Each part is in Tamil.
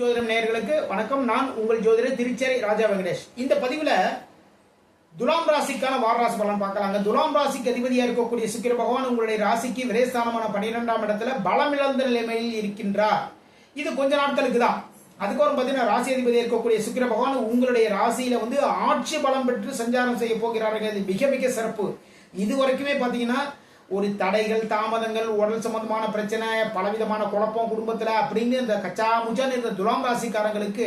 ஜோதிடம் நேயர்களுக்கு வணக்கம். நான் உங்கள் ஜோதிடர் திருச்சேரி ராஜா வெங்கடேஷ். இந்த பதிவுல துலாம் ராசிக்கான வார ராசி பலன் பார்க்கலாங்க. துலாம் ராசிக்கு அதிபதியா இருக்கக்கூடிய சுக்கிர பகவான் உங்களுடைய ராசிக்கு விரைஸ்தானமான பன்னிரெண்டாம் இடத்துல பலமிழந்த நிலைமையில் இருக்கின்றார். இது கொஞ்ச நாட்களுக்கு தான். அதுக்கப்புறம் பார்த்தீங்கன்னா ராசி அதிபதியா இருக்கக்கூடிய சுக்கிர பகவான் உங்களுடைய ராசியில வந்து ஆட்சி பலம் பெற்று சஞ்சாரம் செய்ய போகிறார்கள். இது மிக மிக சிறப்பு. இது வரைக்குமே பார்த்தீங்கன்னா ஒரு தடைகள் தாமதங்கள் உடல் சம்பந்தமான பிரச்சனை பலவிதமான குழப்பம் குடும்பத்தில் அப்படின்னு இந்த கச்சா முச்சான்னு இருந்த துலாம் ராசிக்காரங்களுக்கு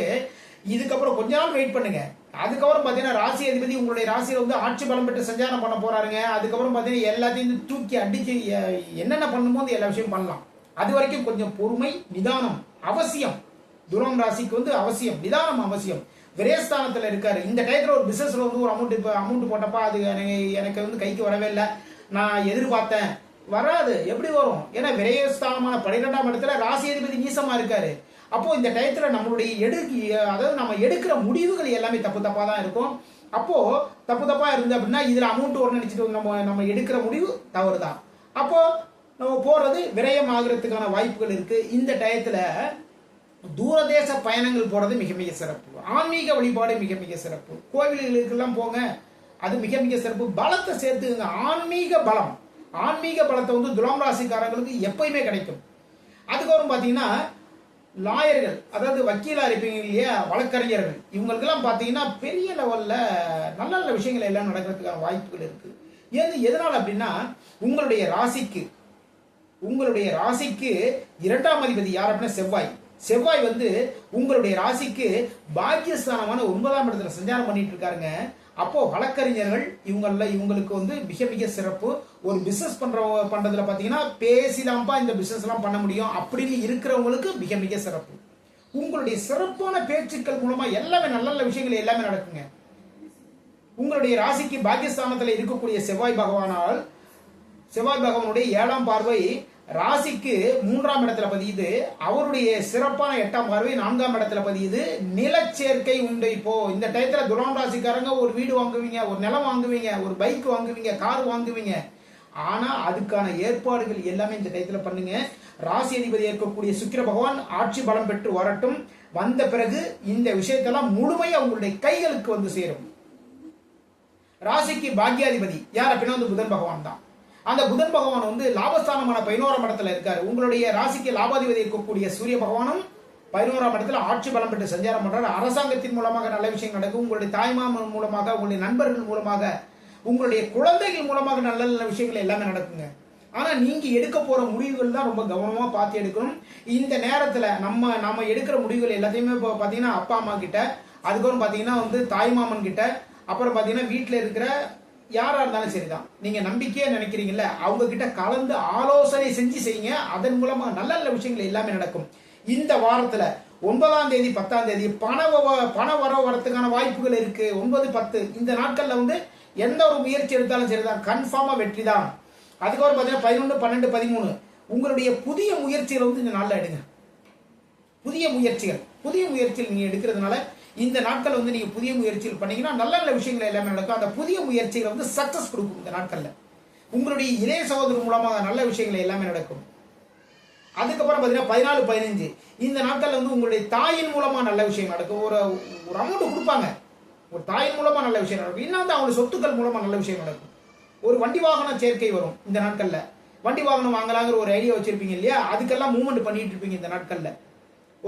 இதுக்கப்புறம் கொஞ்ச நாள் வெயிட் பண்ணுங்க. அதுக்கப்புறம் பார்த்தீங்கன்னா ராசி அதிபதி உங்களுடைய ராசியில் வந்து ஆட்சி பலம் பெற்று சஞ்சாரம் பண்ண போறாருங்க. அதுக்கப்புறம் பார்த்தீங்கன்னா எல்லாத்தையும் தூக்கி அடிச்சு என்னென்ன என்னென்ன பண்ணும்போது எல்லா விஷயம் பண்ணலாம். அது வரைக்கும் கொஞ்சம் பொறுமை நிதானம் அவசியம். துலாம் ராசிக்கு வந்து அவசியம் நிதானம் அவசியம். விரேஸ்தானத்தில் இருக்காரு. இந்த டயத்தில் ஒரு பிசினஸ்ல வந்து ஒரு அமௌண்ட் இப்போ அமௌண்ட் போட்டப்பா அது எனக்கு எனக்கு வந்து கைக்கு வரவே இல்லை. நான் எதிர்பார்த்தேன். வராது. எப்படி வரும்? ஏன்னா விரயஸ்தானமான பன்னிரெண்டாம் இடத்துல ராசி அதிபதி நீசமாக இருக்காரு. அப்போது இந்த டயத்தில் நம்மளுடைய எடு அதாவது நம்ம எடுக்கிற முடிவுகள் எல்லாமே தப்பு தப்பாக தான் இருக்கும். அப்போது தப்பு தப்பாக இருந்து அப்படின்னா இதில் அமௌண்ட் வரணும்னு நினச்சிட்டு நம்ம நம்ம எடுக்கிற முடிவு தவறு தான் அப்போது நம்ம போகிறது விரயம் ஆகுறதுக்கான வாய்ப்புகள் இருக்குது இந்த டயத்தில் தூரதேச பயணங்கள் போகிறது மிக மிக சிறப்பு. ஆன்மீக வழிபாடு மிக மிக சிறப்பு. கோவில்களுக்கெல்லாம் போங்க. அது மிக மிக சிறப்பு. பலத்தை சேர்த்துங்க ஆன்மீக பலம் ஆன்மீக பலத்தை வந்து துலாம் ராசிக்காரங்களுக்கு எப்பயுமே கிடைக்கும். அதுக்கப்புறம் பார்த்தீங்கன்னா லாயர்கள் அதாவது வக்கீலா இருப்பீங்க இல்லையா வழக்கறிஞர்கள் இவங்களுக்கெல்லாம் பார்த்தீங்கன்னா பெரிய லெவலில் நல்ல நல்ல விஷயங்கள் எல்லாம் நடக்கிறதுக்கான வாய்ப்புகள் இருக்கு. ஏது எதனால் அப்படின்னா உங்களுடைய ராசிக்கு உங்களுடைய ராசிக்கு இரண்டாம் அதிபதி யார் அப்படின்னா செவ்வாய். செவ்வாய் வந்து உங்களுடைய ராசிக்கு பாக்கியஸ்தானமான ஒன்பதாம் இடத்துல சஞ்சாரம் பண்ணிட்டு இருக்காருங்க. அப்போ வழக்கறிஞர்கள் இவங்கள இவங்களுக்கு வந்து மிக மிக சிறப்பு. ஒரு பிசினஸ் பண்ற பண்றதுல பாத்தீங்கன்னா பேசிதான்ப்பா இந்த பிசினஸ் எல்லாம் பண்ண முடியும் அப்படின்னு இருக்கிறவங்களுக்கு மிக மிக சிறப்பு. உங்களுடைய சிறப்பான பேச்சுக்கள் மூலமா எல்லாமே நல்ல நல்ல விஷயங்கள் எல்லாமே நடக்குங்க. உங்களுடைய ராசிக்கு பாக்கியஸ்தானத்துல இருக்கக்கூடிய செவ்வாய் பகவானால் செவ்வாய் பகவானுடைய ஏழாம் பார்வை ராசிக்கு மூன்றாம் இடத்துல பதியுது. அவருடைய சிறப்பான எட்டாம் பார்வை நான்காம் இடத்துல பதியுது. நிலச்சேர்க்கை உண்டு இப்போ. இந்த டயத்துல துலாம் ராசிக்காரங்க ஒரு வீடு வாங்குவீங்க ஒரு நிலம் வாங்குவீங்க ஒரு பைக் வாங்குவீங்க கார் வாங்குவீங்க. ஆனா அதுக்கான ஏற்பாடுகள் எல்லாமே இந்த டயத்துல பண்ணுங்க. ராசி அதிபதி இருக்கக்கூடிய சுக்கிர பகவான் ஆட்சி பலம் பெற்று வரட்டும். வந்த பிறகு இந்த விஷயத்தெல்லாம் முழுமையா உங்களுடைய கைகளுக்கு வந்து சேரும். ராசிக்கு பாக்யாதிபதி. யார் அப்படின்னா வந்து புதன் பகவான் தான். அந்த புதன் பகவான் வந்து லாபஸ்தானமான பதினோராம் இடத்துல இருக்காரு. உங்களுடைய ராசிக்கு லாபாதிபதி இருக்கக்கூடிய சூரிய பகவானும் பதினோராம் இடத்துல ஆட்சி பலம் பெற்று சஞ்சாரம் பண்றாரு. அரசாங்கத்தின் மூலமாக நல்ல விஷயம் நடக்கும். உங்களுடைய தாய்மாமன் மூலமாக உங்களுடைய நண்பர்கள் மூலமாக உங்களுடைய குழந்தைகள் மூலமாக நல்ல நல்ல விஷயங்கள் எல்லாமே நடக்குங்க. ஆனா நீங்க எடுக்க போற முடிவுகள் தான் ரொம்ப கவனமா பார்த்து எடுக்கணும். இந்த நேரத்துல நம்ம நம்ம எடுக்கிற முடிவுகள் எல்லாத்தையுமே இப்போ பாத்தீங்கன்னா அப்பா அம்மா கிட்ட அதுக்கப்புறம் பாத்தீங்கன்னா வந்து தாய்மாமன் கிட்ட அப்புறம் பாத்தீங்கன்னா வீட்டுல இருக்கிற யாரா இருந்தாலும் சரிதான். நீங்க நம்பிக்கையா நினைக்கிறீங்கல்ல அவங்க கிட்ட கலந்து ஆலோசனை செஞ்சு செய்யுங்க. அதன் மூலமா நல்ல நல்ல விஷயங்கள் எல்லாமே நடக்கும். இந்த வாரத்துல ஒன்பதாம் தேதி பத்தாம் தேதி பண வ- பண வர வரத்துக்கான வாய்ப்புகள் இருக்கு. ஒன்பது பத்து. இந்த நாட்கள்ல வந்து எந்த ஒரு முயற்சி எடுத்தாலும் சரிதான். கன்ஃபார்மா வெற்றி தான். அதுக்கப்புறம் பாத்தீங்கன்னா பதினொன்று பன்னெண்டு பதிமூணு. உங்களுடைய புதிய முயற்சிகளை வந்து இந்த நாளில் எடுங்க. புதிய முயற்சிகள். புதிய முயற்சிகள் நீங்க எடுக்கிறதுனால இந்த நாட்கள் வந்து நீங்கள் புதிய முயற்சிகள் பண்ணீங்கன்னா நல்ல நல்ல விஷயங்கள் எல்லாமே நடக்கும். அந்த புதிய முயற்சிகளை வந்து சக்ஸஸ் கொடுக்கும் இந்த நாட்களில். உங்களுடைய இளைய சகோதரர் மூலமாக நல்ல விஷயங்கள் எல்லாமே நடக்கும். அதுக்கப்புறம் பார்த்தீங்கன்னா பதினாலு பதினஞ்சு. இந்த நாட்களில் வந்து உங்களுடைய தாயின் மூலமாக நல்ல விஷயம் நடக்கும். ஒரு ஒரு அமௌண்ட் கொடுப்பாங்க. ஒரு தாயின் மூலமாக நல்ல விஷயம் நடக்கும். இன்னும் வந்து அவங்களுடைய சொத்துக்கள் மூலமாக நல்ல விஷயம் நடக்கும். ஒரு வண்டி வாகன சேர்க்கை வரும் இந்த நாட்களில். வண்டி வாகனம் வாங்கலாங்கிற ஒரு ஐடியா வச்சிருப்பீங்க இல்லையா? அதுக்கெல்லாம் மூவ்மெண்ட் பண்ணிட்டு இருப்பீங்க இந்த நாட்களில்.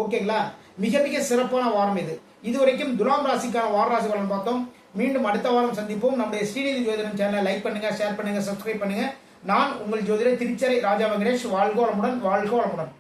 ஓகேங்களா? மிக மிக சிறப்பான வாரம் இது. இதுவரைக்கும் துலாம் ராசிக்கான வார ராசி பலன் பார்த்தோம். மீண்டும் அடுத்த வாரம் சந்திப்போம். நம்முடைய ஸ்ரீநிதி ஜோதிடம் சேனலை லைக் பண்ணுங்க ஷேர் பண்ணுங்க சப்ஸ்கிரைப் பண்ணுங்க. நான் உங்கள் ஜோதிடர் திருச்சரை ராஜா வெங்கடேஷ். வாழ்க வளமுடன் வாழ்க வளமுடன்.